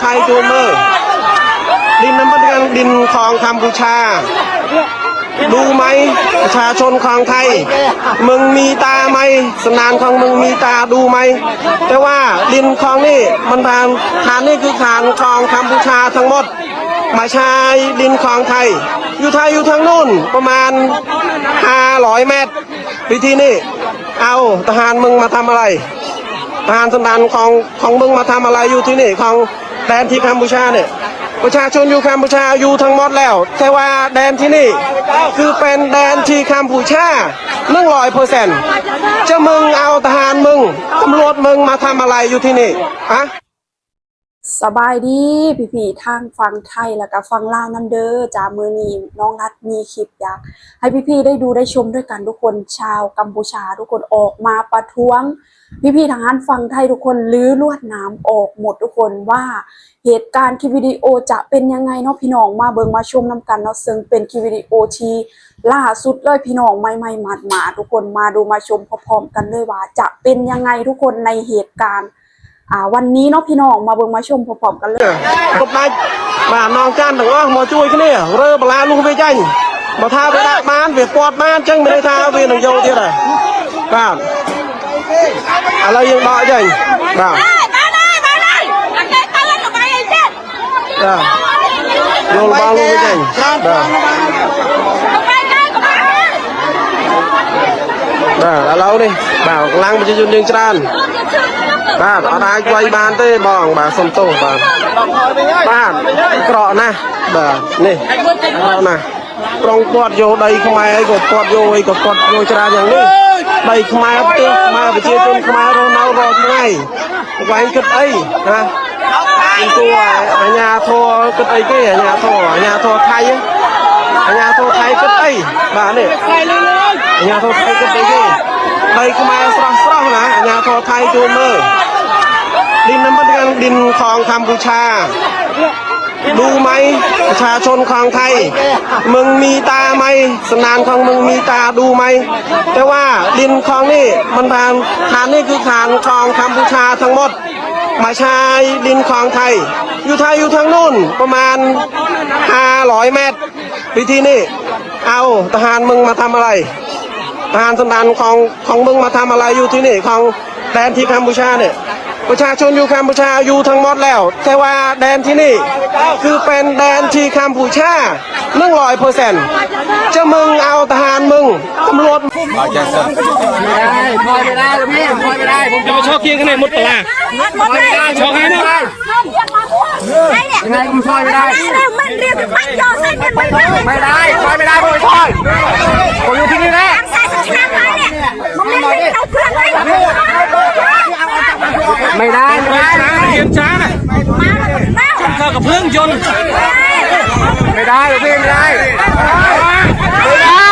ไทยจูนเมอดินน้ำมันกันดินของกัมพูชา ดูไหมประชาชนของไทย มึงมีตาไหมสนานของมึงมีตาดูไหม แต่ว่าดินของนี่มันทานฐานนี่คือฐานของกัมพูชาทั้งหมด มาใช้ดินของไทย อยู่ไทยอยู่ทางนู่นประมาณ500เมตรวิธีนี้เอาทหารมึงมาทำอะไรทหารสันดานของของมึงมาทำอะไรอยู่ที่นี่ของ แดนที่กัมพูชาเนี่ยประชาชนอยู่กัมพูชาอยู่ทั้งหมดแล้ว แต่ว่าแดนที่นี่ คือเป็นแดนที่กัมพูชาหนึ่งร้อยเปอร์เซ็นต์จะมึงเอาทหารมึงตำรวจมึงมาทำอะไรอยู่ที่นี่อะ สบายดีพี่พี่ๆทางฟังไทยแล้วก็ฟังลาวนํเด้อจามือนีน้องนัดมีคลิปอยากให้พี่พี่ๆได้ดูได้ชมด้วยกันทุกคนชาวกัมพูชาทุกคนออกมาประท้วง พี่พี่ๆทางานฟังไทยทุกคนลื้อลวดน้ำออกหมดทุกคนว่าเหตุการณ์คลิปวิดีโอจะเป็นยังไงเนาะพี่น้องมาเบิ่งมาชมนํกันเนาะซึ่งเป็นคลิปวิดีโอทีล่าสุดเลยพี่น้องใหม่ๆหมาดๆทุกคนมาดูมาชมพร้อมๆกันเลยว่าจะเป็นยังไงทุกคนในเหตุการณ์ อ่าวันนี้เนาะพี่น้องมาเบิ่งมาชมพร้อมๆกันเลย กบដាច់បាទនងចាន់ទាំងអស់មកជួយគ្នារើបលាលុះវាចាញ់មកថាវាដាក់បានវាពាត់បានអញ្ចឹងមានន័យថាវានឹងយកទៀតហើយបាទឥឡូវយើងដកចេញបាទ Ba đây, ba đây. Anh đây tao lên là bay đi chết. បាទយកលបងលុះវាចេញបាទ Còn bay đây, còn bay đây. បាទឥឡូវនេះបាទកម្លាំងប្រជាជនយើងច្រើន បាទអត់អាចវាយបានទេបងបាទសុំទោសបាទបាទក្រក់ណាស់បាទនេះក្រក់ណាស់ប្រងពាត់យកដីខ្មែរអីក៏ពាត់យកអីក៏ពាត់យកច្រើនយ៉ាងនេះដីខ្មែរផ្ទះខ្មែរប្រជាជនខ្មែររស់នៅរាល់ថ្ងៃកន្លែងគិតអីណាពីគួរអាញាធរគិតអីគេអាញាធរអាញាធរថៃអាញាធរថៃគិតអីបាទនេះអាញាធរថៃគិតអីគេដីខ្មែរស្រស់ស្រស់ណាអាញាធរថៃជួនមើល ดินน้ำมันกันดินของกัมพูชา ดูไหมประชาชนของไทย มึงมีตาไหมสนานของมึงมีตาดูไหม แต่ว่าดินของนี่มันทานฐานนี่คือฐานของกัมพูชาทั้งหมดมาใช้ดินของไทย อยู่ไทยอยู่ทางนู่นประมาณ 500 เมตรวิธีนี้เอาทหารมึงมาทำอะไร ทหารสันดานของของมึงมาทำอะไรอยู่ที่นี่ของแดนที่กัมพูชาเนี่ย ประชาชนอยู่กัมพูชาอยู่ทั้งหมดแล้ว แต่ว่าแดนที่นี่ คือเป็นแดนที่กัมพูชาหนึ่งร้อยเปอร์เซ็นต์จะมึงเอาทหารมึงตำรวจจะมาชอบเคียงกันไหนหมดปะล่ะชอบให้นะยังไงกูช่วยไม่ได้มันเรียกมันยอมใส่เป็นไม่ได้ไม่ได้ช่วยไม่ได้ผมช่วยผมอยู่ที่นี่แน่ใส่สุดท้ายมาเนี่ยมันไม่ได้เอาเพื่อนไป ไม่ได้ไม่ได้เทียมช้าน่ะเข้ากับเพื่องยนต์ไม่ได้พี่ไม่ได้ไม่ได้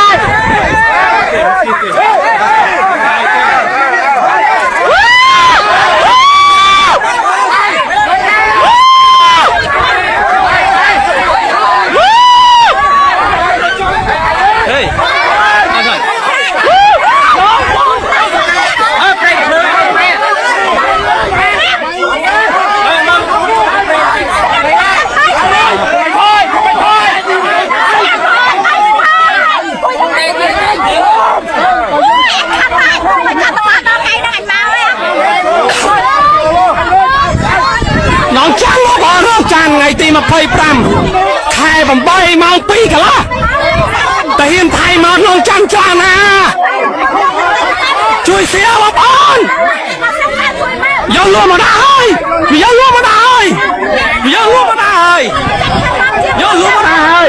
25ខែ8ម៉ោង2កន្លះតាហ៊ានថៃមកក្នុងចាំច្រើនណា ជួយសៀវបងប្អូនយកលួមកដាក់ហើយយកលួមកដាក់ហើយយកលួមកដាក់ហើយយកលួមកដាក់ហើយ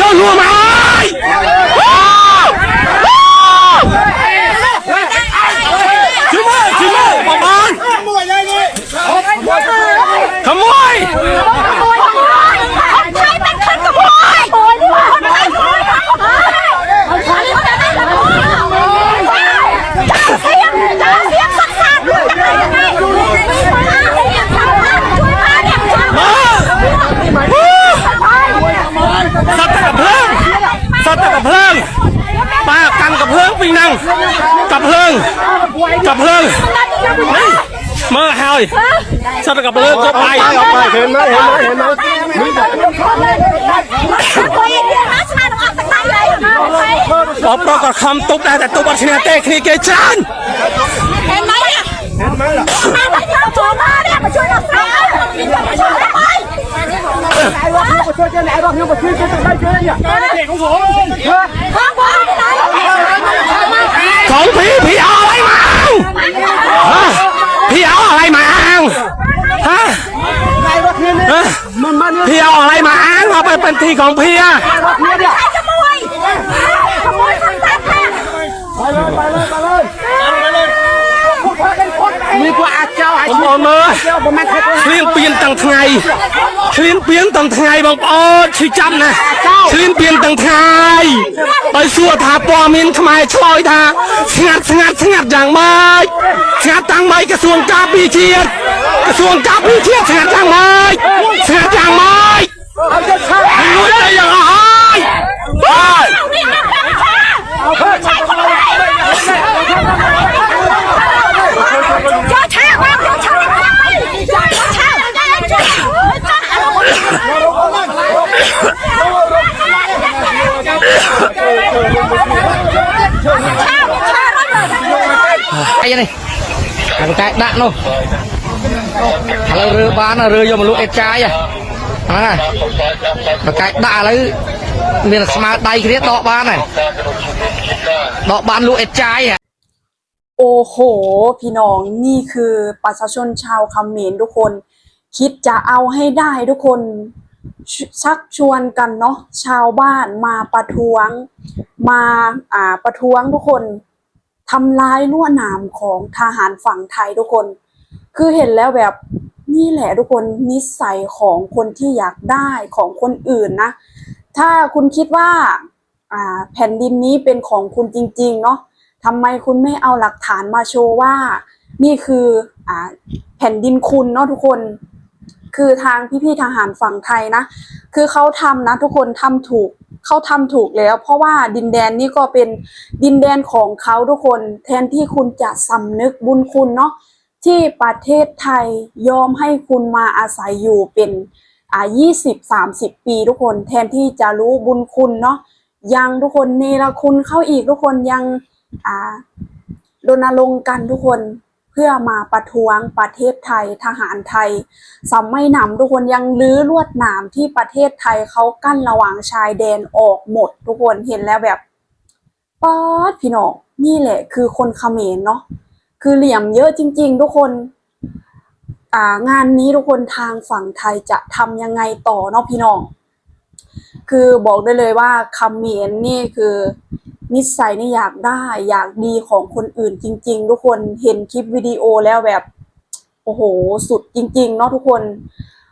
យកលួមក กับเพลิงมาเฮยชอบกับเพลิงก็ไปเห็นไหมเห็นไหมเห็นไหมปอบเราก็คำตุ๊บได้แต่ตุ๊บอัชนะเต้คลีเกจันเห็นไหมอ่ะเห็นไหมล่ะมาช่วยมาเนี่ยมาช่วยเราสาวมาช่วยเราไปไหนวะมาช่วยเจ้าไหนวะมาช่วยเจ้าไหนเจ้าเนี่ยเด็กของผมของผมของพี่พี่อ่ะ ฮพี่เอาอะไรมาอ้างฮะฮะพี่เอาอะไรมาอ้างเอาไปเป็นที่ของพี่อะขโมยขโมยของตัดค่ะไปเลยไปเลยไปเลยนี่กูอาเจ้าไอ้โมเเลี้ยงปีนตั้งไง ឆ្លៀងពៀនទាំងថ្ងៃបងប្អូនឈឺចាំណាស់ឆ្លៀងពៀនទាំងថ្ងៃដោយសួរថាព័ត៌មានខ្មែរឆ្លើយថាស្ងាត់ស្ងាត់ស្ងាត់យ៉ាងម៉េចស្ងាត់តាំងម៉េចក្រសួងការពារជាតិក្រសួងការពារជាតិស្ងាត់យ៉ាងម៉េច ដាក់នោះឥឡូវរើបានរើយកមកលក់អេតចាយហ្នឹងហើយកែដាក់ឥឡូវមានស្មើដៃគ្នាដកបានហើយដកបានលក់អេតចាយ โอ้โห พี่น้องนี่คือประชาชนชาวเขมรทุกคน คิดจะเอาให้ได้ทุกคนชชักชวนกันเนาะชาวบ้านมาประท้วง มาอ่าประท้วงทุกคน ทำร้ายลั่วหนามของทหารฝั่งไทยทุกคน คือเห็นแล้วแบบนี่แหละทุกคนนิสัยของคนที่อยากได้ของคนอื่นนะ ถ้าคุณคิดว่าแผ่นดินนี้เป็นของคุณจริง ๆ เนาะทำไมคุณไม่เอาหลักฐานมาโชว์ว่า นี่คืออแผ่นดินคุณเนาะทุกคน คือทางพี่ๆทหารฝั่งไทยนะ คือเขาทำนะทุกคนทำถูกเขาทำถูกแล้ว เพราะว่าดินแดนนี้ก็เป็นดินแดนของเขาทุกคน แทนที่คุณจะสำนึกบุญคุณเนาะที่ประเทศไทยยอมให้คุณมาอาศัยอยู่เป็นอ่ายี่สิบสามสิบปีทุกคน แทนที่จะรู้บุญคุณเนาะยังทุกคนเนรคุณเข้าอีกทุกคนยังอ่ารณรงค์กันทุกคน เพื่อมาประท้วงประเทศไทยทหารไทยสำไม่หนำทุกคนยังลื้อลวดหนามที่ประเทศไทยเขากั้นระหว่างชายแดนออกหมด ทุกคนเห็นแล้วแบบป๊อดพี่น้องนี่แหละ คือคนเขมรเนาะคือเหลี่ยมเยอะจริง ๆ ทุกคนอ่างานนี้ทุกคนทางฝั่งไทยจะทำยังไงต่อเนาะพี่น้อง คือบอกได้เลยว่าเขมรนี่คือ นิสัยนี่อยากได้อยากดีของคนอื่นจริง ๆ ทุกคนเห็นคลิปวิดีโอแล้วแบบโอ้โห สุดจริง ๆ เนาะทุกคน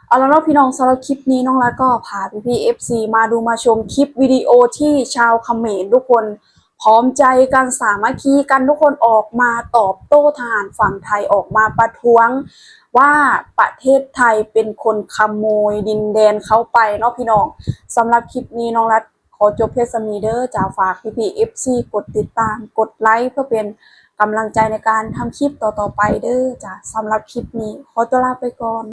เอาแล้วเนาะพี่น้องสำหรับคลิปนี้น้องรัฐก็พาพี่พี่เอฟซีมาดูมาชมคลิปวิดีโอที่ชาวเขมรทุกคนพร้อมใจกันสามัคคีกันทุกคนออกมาตอบโต้ทหารฝั่งไทยออกมาประท้วง ว่าประเทศไทยเป็นคนขโมยดินแดนเขาไปเนาะพี่น้องสำหรับคลิปนี้น้องรัฐ ขอจบเพจสมีเดอร์จากฝากพี่พีเอฟซีกดติดตาม กดไลค์เพื่อเป็นกำลังใจในการทำคลิปต่อๆไปเด้อจ้ะสำหรับคลิปนี้ ขอตัวลาไปก่อน